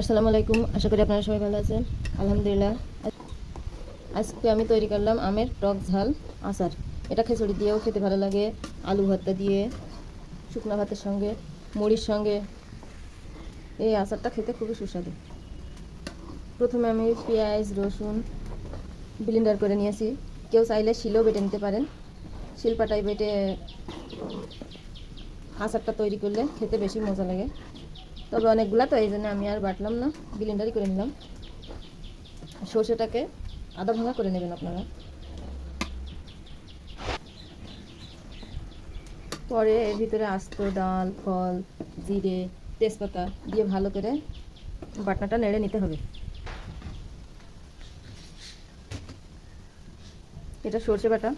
আসসালামু আলাইকুম। আশা করি আপনারা সবাই ভালো আছেন। আলহামদুলিল্লাহ। আজকে আমি তৈরি করলাম আমের টক ঝাল, আচার। এটা খিচুড়ি দিয়েও খেতে ভালো লাগে। আলু ভর্তা দিয়ে, শুকনো ভাতের সঙ্গে, মুড়ির সঙ্গে। এই আচারটা খেতে খুবই সুস্বাদু। প্রথমে আমি পেঁয়াজ, রসুন ব্লিন্ডার করে নিয়েছি। কেউ চাইলে শিলও বেটে নিতে পারেন। শিলপাটায় বেটে আচারটা তৈরি করলে খেতে বেশি মজা লাগে। তবে অনেকগুলা, তো এই জন্য আমি আর বাটলাম না। ব্লিন্ডারই করে নিলাম। সর্ষেটাকে আধা ভাঙা করে নেবেন আপনারা। পরে এর ভিতরে আস্ত ডাল, ফল, জিরে, তেজপাতা দিয়ে ভালো করে বাটনাটা নেড়ে নিতে হবে। এটা সর্ষে বাটা।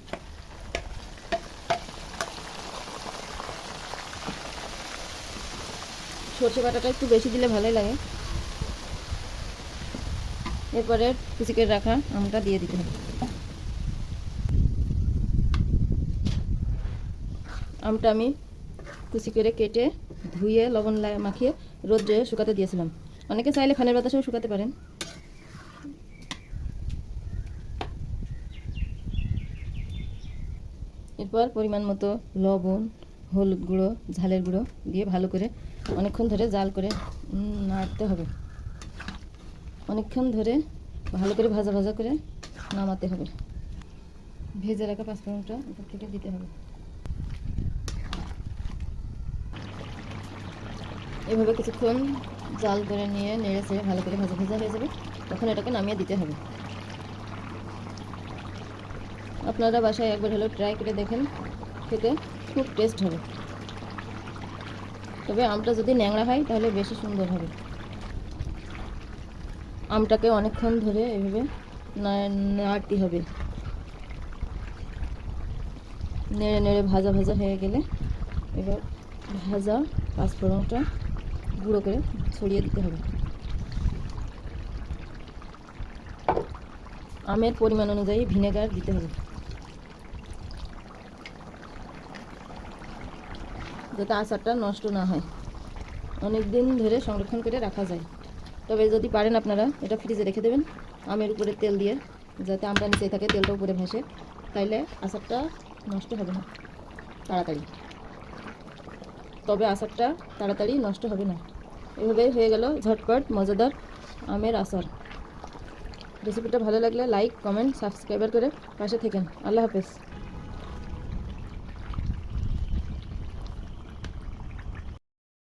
সর্ষে বাটাটা একটু বেশি দিলে ভালোই লাগে। এরপরে কুচি করে রাখা আমটা দিয়ে দিতে হবে। আমটা আমি কুচি করে কেটে ধুয়ে, লবণ মাখিয়ে রোদ্রে শুকাতে দিয়েছিলাম। অনেকে চাইলে ফ্যানের বাতাসেও শুকাতে পারেন। এরপর পরিমাণ মতো লবণ হলুদ গুঁড়ো, ঝালের গুঁড়ো দিয়ে ভালো করে অনেকক্ষণ ধরে জাল করে নাড়তে হবে। অনেকক্ষণ ধরে ভালো করে ভাজা ভাজা করে নামাতে হবে। ভেজে রাখা পাঁচফোড়নটা উপর থেকে দিতে হবে। এভাবে কিছুক্ষণ জাল করে নিয়ে নেড়ে চেড়ে ভালো করে ভাজা ভাজা হয়ে যাবে, তখন এটাকে নামিয়ে দিতে হবে। আপনারা বাসায় একবার হলেও ট্রাই করে দেখেন খেতে। খুব টেস্ট হবে। তবে আমটা যদি ন্যাংড়া হয়, তাহলে বেশি সুন্দর হবে। আমটাকে অনেকক্ষণ ধরে এভাবে নাড়তে হবে। নেড়ে নেড়ে ভাজা ভাজা হয়ে গেলে এবার ভাজা পাঁচফোড়নটা গুঁড়ো করে ছড়িয়ে দিতে হবে। আমের পরিমাণ অনুযায়ী ভিনেগার দিতে হবে। যাতে আচারটা নষ্ট না হয়। অনেক দিন ধরে সংরক্ষণ করে রাখা যায়। তবে যদি পারেন আপনারা, এটা ফ্রিজে রেখে দেবেন। আমের উপরে তেল দিয়ে, যাতে আমটা নিচে থাকে তেলটা উপরে ভাসে। তাইলে আচারটা নষ্ট হবে না, তাড়াতাড়ি। তবে আচারটা তাড়াতাড়ি নষ্ট হবে না। এভাবেই হয়ে গেল ঝটপট মজাদার আমের আচার। রেসিপিটা ভালো লাগলে লাইক কমেন্ট সাবস্ক্রাইবার করে পাশে থেকেন। আল্লাহ হাফেজ।